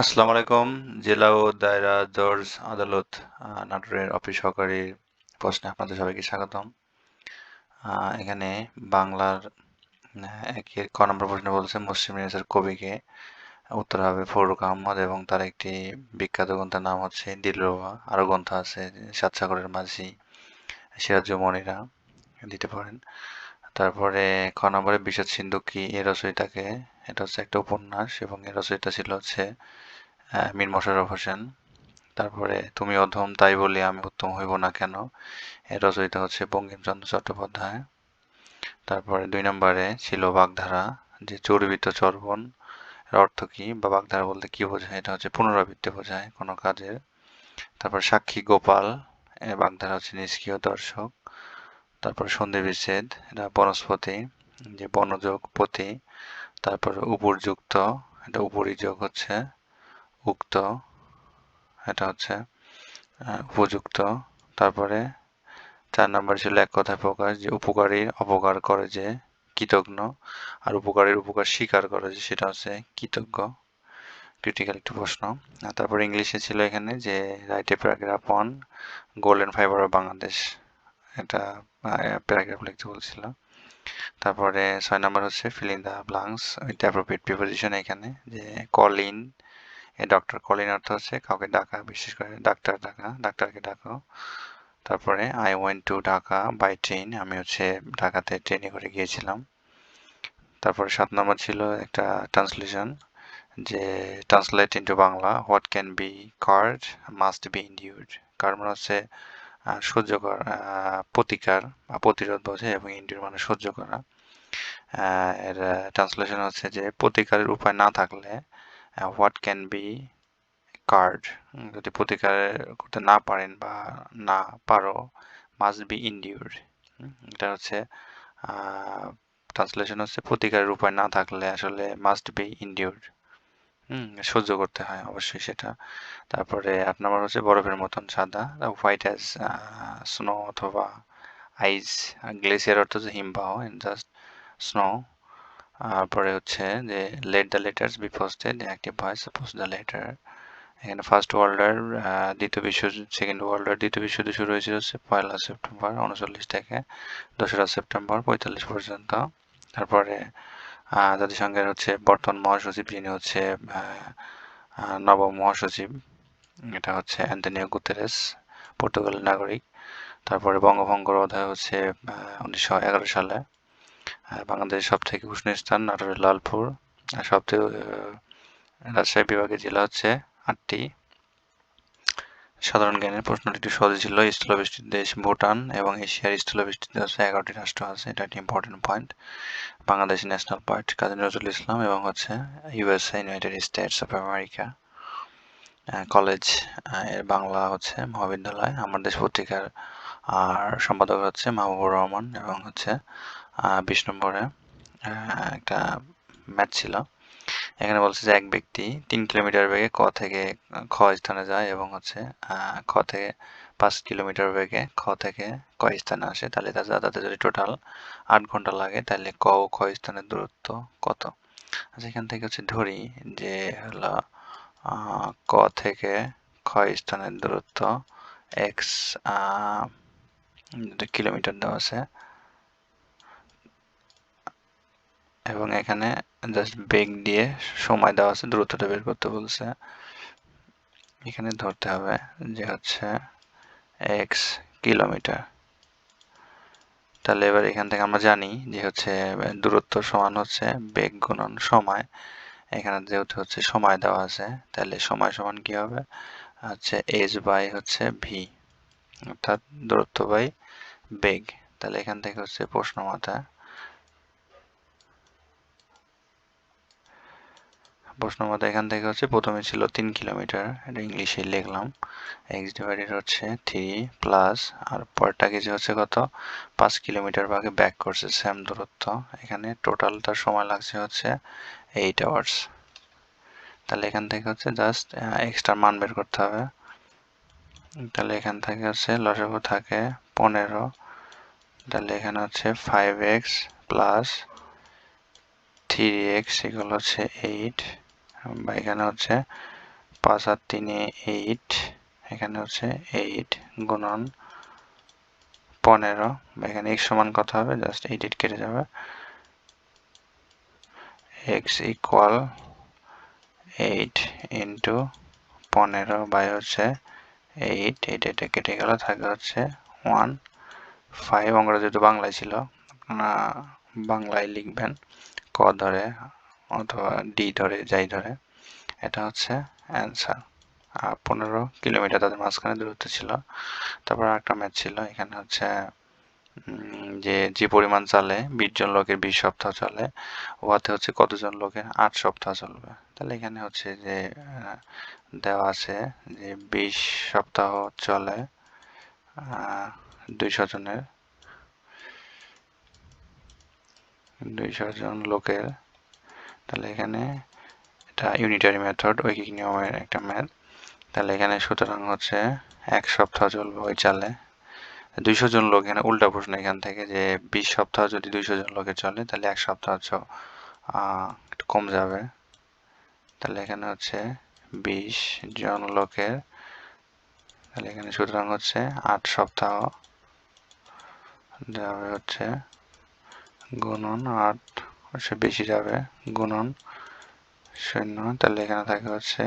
আসসালামু আলাইকুম, জেলা ও দায়রা জজ আদালত নাটোরের অফিস সহকারী প্রশ্নে আপনাদের সবাইকে স্বাগতম। এখানে বাংলার একের ক নম্বর প্রশ্ন বলছে, মুসলিম রেনেসার কবিকে উত্তর হবে ফরুক আহমদ এবং তার একটি বিখ্যাত গ্রন্থের নাম হচ্ছে দিলরুবা আরও গ্রন্থ আছে সাত সাগরের মাঝি সিরাজ মনিরা দিতে পারেন। তারপরে খ নম্বরে বিষাদ সিন্ধু কি? এ রচয়িতাকে। এটা হচ্ছে একটা উপন্যাস এবং এর রচয়িতা ছিল হচ্ছে মীর মোশাররফ হোসেন। তারপরে তুমি অধম, তাই বলি আমি উত্তম হইব না কেন? এর রচয়িতা হচ্ছে বঙ্কিমচন্দ্র চট্টোপাধ্যায়। তারপরে দুই নম্বরে ছিল বাগধারা, যে চর্বিত চর্বণ এর অর্থ কি বা বাগধারা বলতে কি বোঝায়? এটা হচ্ছে পুনরাবৃত্তি বোঝায় কোনো কাজের। তারপর সাক্ষী গোপাল বাগধারা হচ্ছে নিষ্ক্রিয় দর্শক। তারপর সন্ধি বিচ্ছেদ, এটা বনস্পতি, যে বনযোগ পতি তারপর উপরযুক্ত, এটা উপরিযোগ হচ্ছে, উক্ত, এটা হচ্ছে উপযুক্ত, তারপরে চার নম্বর ছিল এক কথায় প্রকাশ, যে উপকারীর অপকার করে যে কৃতজ্ঞ, আর উপকারীর উপকার স্বীকার করে যে সেটা হচ্ছে কৃতজ্ঞ ক্রিটিক্যাল একটি প্রশ্ন। তারপর ইংলিশে ছিল এখানে যে, write paragraph on golden fibre of Bangladesh. এটা প্যারাগ্রাফ লিখতে বলছিল তারপরে ছয় নম্বর হচ্ছে filling the blanks with appropriate preposition এখানে, যে call in a doctor call in অর্থ হচ্ছে কাউকে ডাকা, বিশেষ করে ডাক্তার ডাকা, ডাক্তারকে ডাকো। তারপরে I went to Dhaka by train আমি হচ্ছে ঢাকাতে ট্রেনে করে গিয়েছিলাম। তারপরে সাত নম্বর ছিল একটা ট্রান্সলেশন যে translate into Bangla what can be cured must be endured কার মানে হচ্ছে সহ্য করা প্রতিকার বা প্রতিরোধ বোঝে এবং ইন্ডিউর মানে সহ্য করা। এর ট্রান্সলেশন হচ্ছে যে প্রতিকারের উপায় না থাকলে হোয়াট ক্যান বি কার্ড যদি প্রতিকার করতে না পারেন বা না পারো মাস্ট বি ইন্ডিউর্ড এটা হচ্ছে ট্রান্সলেশন হচ্ছে প্রতিকারের উপায় না থাকলে আসলে মাস্ট বি ইন্ডিউর্ড হুম, সহ্য করতে হয় অবশ্যই সেটা। তারপরে আট নম্বর হচ্ছে বরফের মতন সাদা হোয়াইট অ্যাজ স্নো অথবা আইস গ্লেসিয়ার অর্থ হচ্ছে হিমবাহ জাস্ট স্নো তারপরে হচ্ছে যে let the letters be posted active voice suppose the letter এখানে ফার্স্ট ওয়ার্ল্ড ওয়ার দ্বিতীয় বিশ্ব সেকেন্ড ওয়ার্ল্ড ওয়ার দ্বিতীয় বিশ্বযুদ্ধ শুরু হয়েছিল হচ্ছে পয়লা সেপ্টেম্বর, উনচল্লিশ থেকে দোসরা সেপ্টেম্বর পঁয়তাল্লিশ পর্যন্ত। তারপরে জাতিসংঘের হচ্ছে বর্তমান মহাসচিব যিনি হচ্ছে নবম মহাসচিব। এটা হচ্ছে অ্যান্টনিও গুতেরেস, পর্তুগালের নাগরিক। তারপরে বঙ্গভঙ্গর অধ্যায় হচ্ছে উনিশশো এগারো সালে বাংলাদেশের সব থেকে উষ্ণ স্থান নাটোরের লালপুর। আর সবথেকে রাজশাহী বিভাগের জেলা হচ্ছে আটটি। সাধারণ জ্ঞানের প্রশ্নটি একটু সহজ ছিল। স্থলবেষ্টিত দেশ ভুটান এবং এশিয়ার স্থলবেষ্টিত দেশে এগারোটি রাষ্ট্র আছে। এটা একটি important point Bangladesh national party Kazi Nazrul Islam এবং হচ্ছে USA United States of America কলেজের বাংলা হচ্ছে মহাবিদ্যালয়। আমার দেশ পত্রিকার, আর সম্পাদক হচ্ছে মাহবুবুর রহমান এবং হচ্ছে বিশ নম্বরে একটা ম্যাথ ছিল। এখানে বলছে যে এক ব্যক্তি তিন কিলোমিটার বেগে ক থেকে খ স্থানে যায় এবং হচ্ছে খ থেকে পাঁচ কিলোমিটার বেগে খ থেকে ক স্থানে আসে। তাহলে তার যাতায়াতে যদি টোটাল আট ঘণ্টা লাগে, তাহলে ক ও খ স্থানের দূরত্ব কত? আচ্ছা এখান থেকে হচ্ছে ধরি যে হলো ক থেকে খ স্থানের দূরত্ব এক্স কিলোমিটার দেওয়া আছে এবং এখানে জাস্ট বেগ দিয়ে সময় দেওয়া আছে দূরত্বটা বের করতে বলছে। এখানে ধরতে হবে যে হচ্ছে এক্স কিলোমিটার। তাহলে এবার এখান থেকে আমরা জানি যে হচ্ছে দূরত্ব সমান হচ্ছে বেগ গুণন সময়। এখানে যেহেতু হচ্ছে সময় দেওয়া আছে, তাহলে সময় সমান কি হবে? হচ্ছে এজ বাই হচ্ছে ভি অর্থাৎ দূরত্ব বাই বেগ। তাহলে এখান থেকে হচ্ছে প্রশ্ন মাথায় প্রশ্ন মতো এখান থেকে হচ্ছে প্রথমে ছিল তিন কিলোমিটার, এটা ইংলিশে লিখলাম। এক্স ডিভাইডেড হচ্ছে থ্রি প্লাস আর পরটা কিছু হচ্ছে কত? পাঁচ কিলোমিটার ভাগে ব্যাক করছে সেম দূরত্ব। এখানে টোটালটা সময় লাগছে হচ্ছে এইট আওয়ার্স তাহলে এখান থেকে হচ্ছে জাস্ট এক্সট্রা মান বের করতে হবে। তাহলে এখান থেকে হচ্ছে লসাগু থাকে পনেরো। তাহলে এখানে হচ্ছে five X plus three X হচ্ছে এইট এখানে হচ্ছে পাঁচ আর তিনে এইট এখানে হচ্ছে এইট গুণন পনেরো, বা এখানে এক্স সমান কত হবে? জাস্ট এইট এইট কেটে যাবে। এক্স ইকুয়াল এইট ইন্টু পনেরো বাই হচ্ছে এইট এইট এটা কেটে গেল, থাকে হচ্ছে ওয়ান ফাইভ অঙ্কটা যেহেতু বাংলায় ছিল বাংলায় লিখবেন, ক ধরে অথবা ডি ধরে যাই ধরে, এটা হচ্ছে অ্যান্সার আর পনেরো কিলোমিটার তাদের মাঝখানে দূরত্ব ছিল। তারপর একটা ম্যাচ ছিল, এখানে হচ্ছে যে যে পরিমাণ চালে বিশ জন লোকের বিশ সপ্তাহ চলে ওয়াতে হচ্ছে কতজন লোকের আট সপ্তাহ চলবে। তাহলে এখানে হচ্ছে যে দেওয়া আছে যে বিশ সপ্তাহ চলে দুইশো জনের, দুইশো জন লোকের তাহলে এখানে এটা ইউনিটারি মেথড ঐকিক নিয়মের একটা ম্যাথ তাহলে এখানে সুতরাং হচ্ছে এক সপ্তাহ চলবে ওই চালে। দুইশো জন লোক এখানে, উল্টা প্রশ্ন এখান থেকে যে বিশ সপ্তাহ যদি দুইশো জন লোকে চলে, তাহলে এক সপ্তাহ হচ্ছে একটু কম যাবে। তাহলে এখানে হচ্ছে বিশ জন লোকের, তাহলে এখানে সুতরাং হচ্ছে আট সপ্তাহ যাবে হচ্ছে গুণন আট হচ্ছে বেশি যাবে, গুণন, শূন্য, তাহলে এখানে থাকে হচ্ছে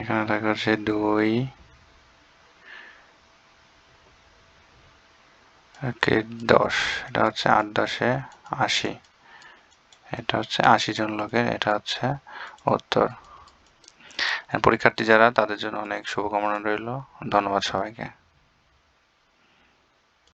এখানে থাকে হচ্ছে দুই দশ, এটা হচ্ছে আট দশে আশি, এটা হচ্ছে আশি জন লোকের, এটা হচ্ছে উত্তর। পরীক্ষার্থী যারা তাদের জন্য অনেক শুভকামনা রইল। ধন্যবাদ সবাইকে।